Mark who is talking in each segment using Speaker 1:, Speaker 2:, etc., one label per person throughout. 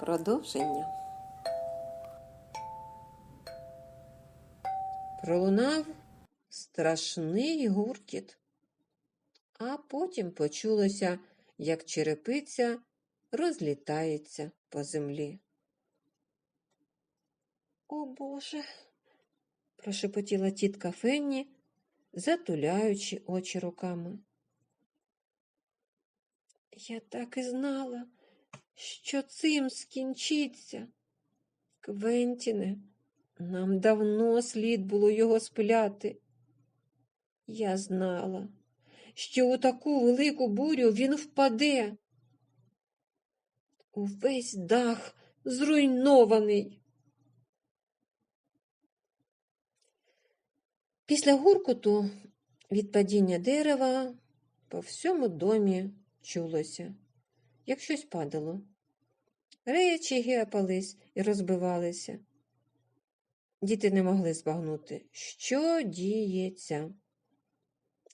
Speaker 1: Продовження. Пролунав страшний гуркіт, а потім почулося, як черепиця розлітається по землі. О Боже, прошепотіла тітка Фенні, затуляючи очі руками. Я так і знала, що цим скінчиться. Квентіне, нам давно слід було його спиляти. Я знала, що у таку велику бурю він впаде. Увесь дах зруйнований. Після гуркоту від падіння дерева по всьому домі чулося, як щось падало. Речі гепались і розбивалися. Діти не могли збагнути, що діється.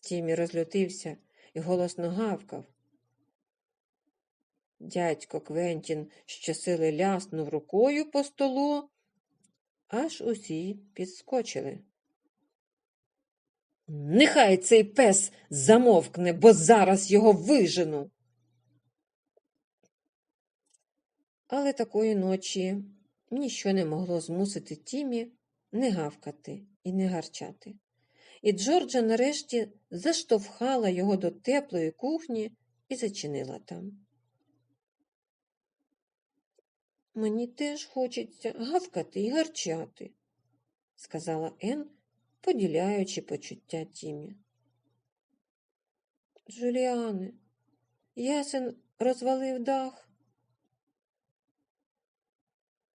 Speaker 1: Тімі розлютився і голосно гавкав. Дядько Квентін щосили ляснув рукою по столу, аж усі підскочили. Нехай цей пес замовкне, бо зараз його вижену. Але такої ночі ніщо не могло змусити Тімі не гавкати і не гарчати. І Джорджа нарешті заштовхала його до теплої кухні і зачинила там. Мені теж хочеться гавкати і гарчати, сказала Ен, поділяючи почуття Тімі. Джуліане, ясен розвалив дах.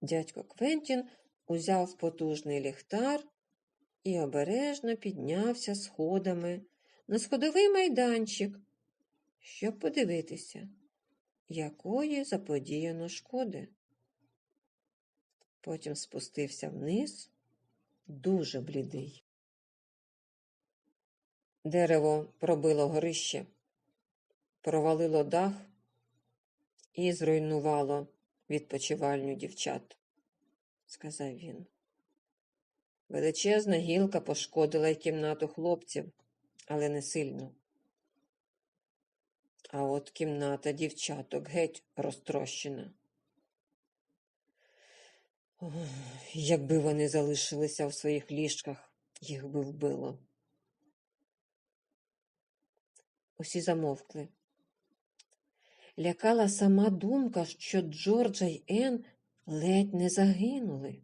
Speaker 1: Дядько Квентін узяв потужний ліхтар і обережно піднявся сходами на сходовий майданчик, щоб подивитися, якої заподіяно шкоди. Потім спустився вниз, дуже блідий. Дерево пробило горище, провалило дах і зруйнувало відпочивальню дівчат, сказав він. Величезна гілка пошкодила й кімнату хлопців, але не сильно. А от кімната дівчаток геть розтрощена. Ох, якби вони залишилися в своїх ліжках, їх би вбило. Усі замовкли. Лякала сама думка, що Джорджа й Ен ледь не загинули.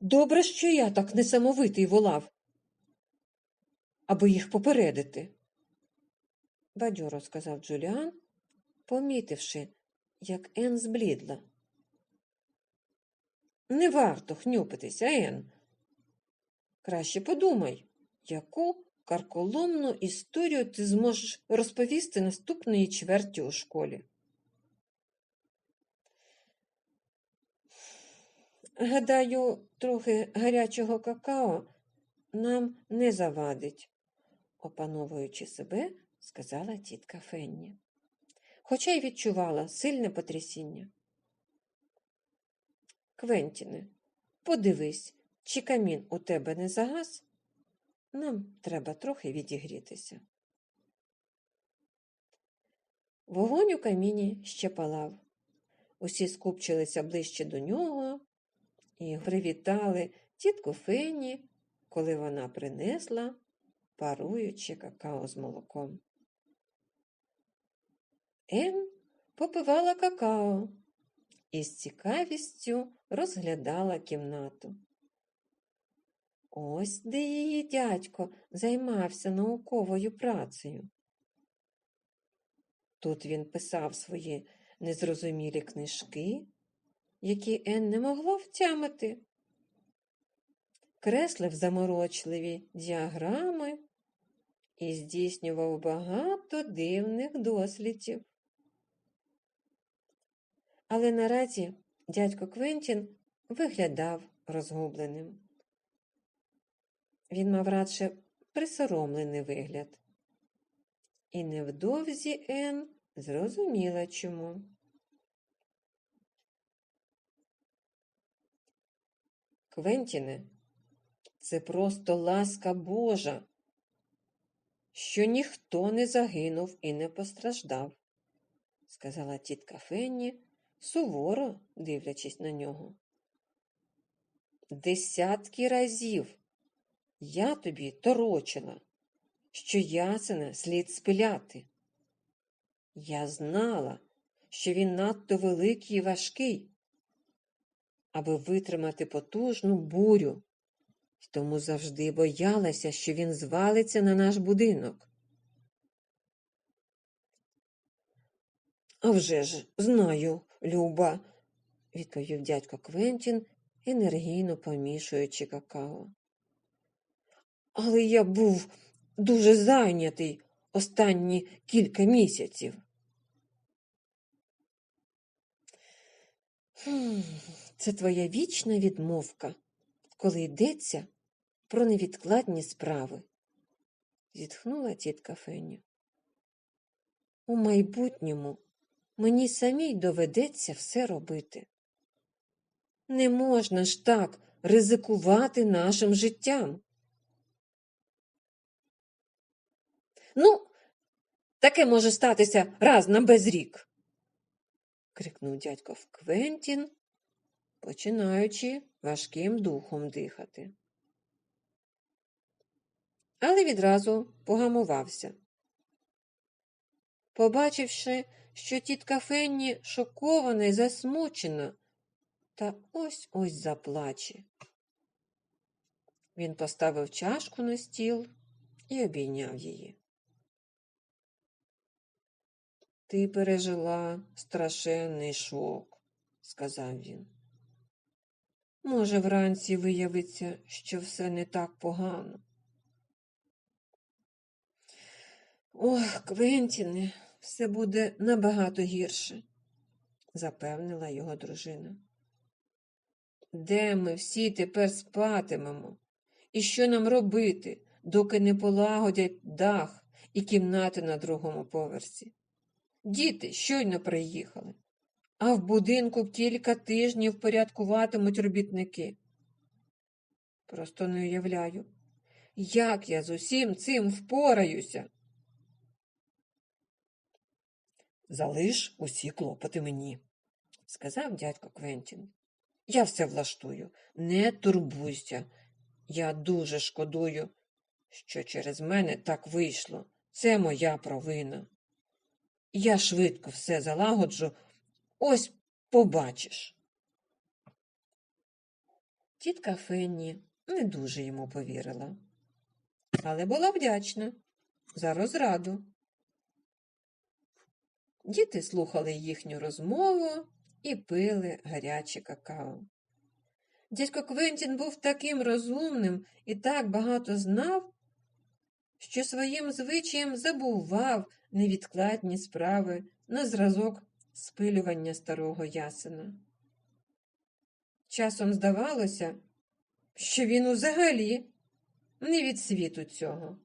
Speaker 1: Добре, що я так несамовитий волав, аби їх попередити, бадьоро сказав Джуліан, помітивши, як Ен зблідла. Не варто хнюпитися, Ен. Краще подумай, яку карколомну історію ти зможеш розповісти наступної чверті у школі. Гадаю, трохи гарячого какао нам не завадить, опановуючи себе, сказала тітка Фенні, хоча й відчувала сильне потрясіння. Квентіне, подивись, чи камін у тебе не загас? Нам треба трохи відігрітися. Вогонь у каміні ще палав. Усі скупчилися ближче до нього і привітали тітку Фенні, коли вона принесла паруюче какао з молоком. Ен попивала какао і з цікавістю розглядала кімнату. Ось де її дядько займався науковою працею. Тут він писав свої незрозумілі книжки, які Ен не могла втямити, креслив заморочливі діаграми і здійснював багато дивних дослідів. Але наразі дядько Квентін виглядав розгубленим. Він мав радше присоромлений вигляд. І невдовзі Ен зрозуміла чому. Квентіне, це просто ласка Божа, що ніхто не загинув і не постраждав, сказала тітка Фенні, суворо дивлячись на нього. Десятки разів я тобі торочила, що ясена слід спиляти. Я знала, що він надто великий і важкий, аби витримати потужну бурю, і тому завжди боялася, що він звалиться на наш будинок. «А вже ж, знаю, Люба, відповів дядько Квентін, енергійно помішуючи какао. Але я був дуже зайнятий останні кілька місяців. Хм, Це твоя вічна відмовка, коли йдеться про невідкладні справи, зітхнула тітка Фенні. У майбутньому мені самій доведеться все робити. Не можна ж так ризикувати нашим життям. Ну, таке може статися раз на безрік, крикнув дядько Квентін, починаючи важким духом дихати. Але відразу погамувався. Побачивши, що тітка Фенні шокована і засмучена, та ось ось заплаче. Він поставив чашку на стіл і обійняв її. Ти пережила страшенний шок, сказав він. Може, вранці виявиться, що все не так погано. Ох, Квентіне, все буде набагато гірше, запевнила його дружина. Де ми всі тепер спатимемо? І що нам робити, доки не полагодять дах і кімнати на другому поверсі? Діти щойно приїхали, а в будинку кілька тижнів порядкуватимуть робітники. Просто не уявляю, як я з усім цим впораюся. Залиш усі клопоти мені, сказав дядько Квентін. Я все влаштую, не турбуйся. Я дуже шкодую, що через мене так вийшло. Це моя провина. Я швидко все залагоджу, ось побачиш. Тітка Фенні не дуже йому повірила, але була вдячна за розраду. Діти слухали їхню розмову і пили гаряче какао. Дядько Квентін був таким розумним і так багато знав, що своїм звичаєм забував невідкладні справи на зразок спилювання старого ясена. Часом здавалося, що він узагалі не від світу цього.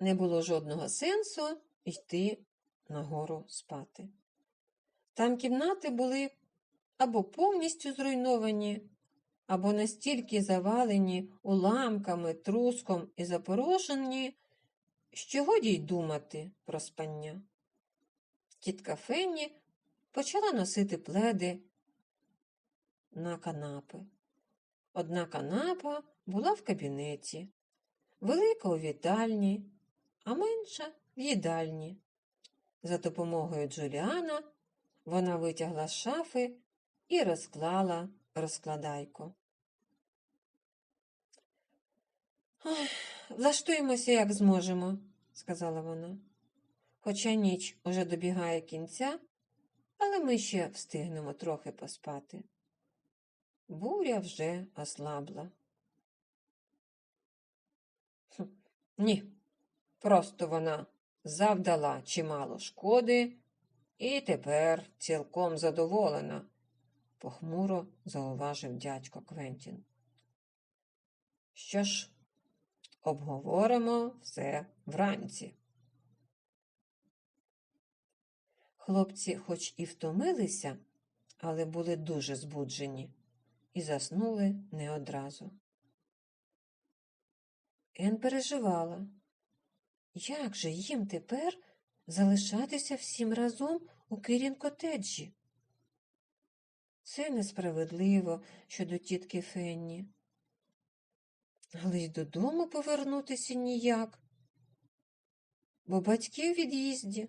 Speaker 1: Не було жодного сенсу йти нагору спати. Там кімнати були або повністю зруйновані, або настільки завалені уламками, труском і запорошені, що годі й думати про спання. Тітка Фенні почала носити пледи на канапи. Одна канапа була в кабінеті, велика у вітальні, а менша в їдальні. За допомогою Джуліана вона витягла шафи і розклала розкладайку. Влаштуємося, як зможемо, сказала вона. Хоча ніч уже добігає кінця, але ми ще встигнемо трохи поспати. Буря вже ослабла. Хм, ні, просто вона завдала чимало шкоди і тепер цілком задоволена, похмуро зауважив дядько Квентін. Що ж, обговоримо все вранці. Хлопці, хоч і втомилися, але були дуже збуджені і заснули не одразу. Ен переживала. Як же їм тепер залишатися всім разом у Кирін-котеджі? Це несправедливо щодо тітки Фенні. Але й додому повернутися ніяк, бо батьки в від'їзді,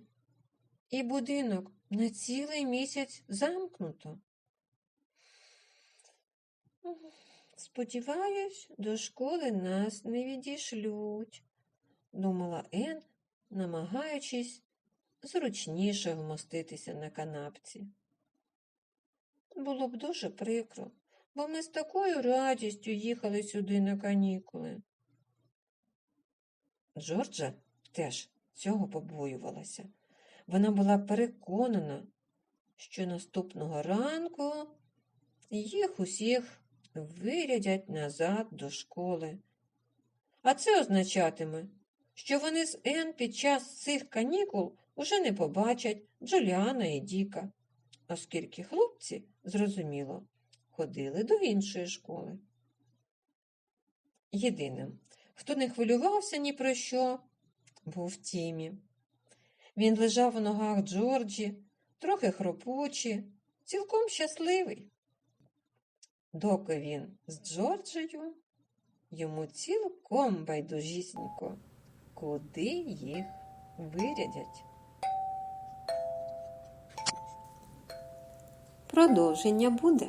Speaker 1: і будинок на цілий місяць замкнуто. Сподіваюсь, до школи нас не відійшлють, думала Ен, намагаючись зручніше вмоститися на канапці. Було б дуже прикро, бо ми з такою радістю їхали сюди на канікули. Джорджа теж цього побоювалася. Вона була переконана, що наступного ранку їх усіх вирядять назад до школи. А це означатиме, що вони з Ен під час цих канікул уже не побачать Джуліана і Діка, оскільки хлопці, зрозуміло, ходили до іншої школи. Єдиним, хто не хвилювався ні про що, був Тімі. Він лежав у ногах Джорджі, трохи хропучий, цілком щасливий. Доки він з Джорджею, йому цілком байдужісінько, куди їх вирядять. Продовження буде.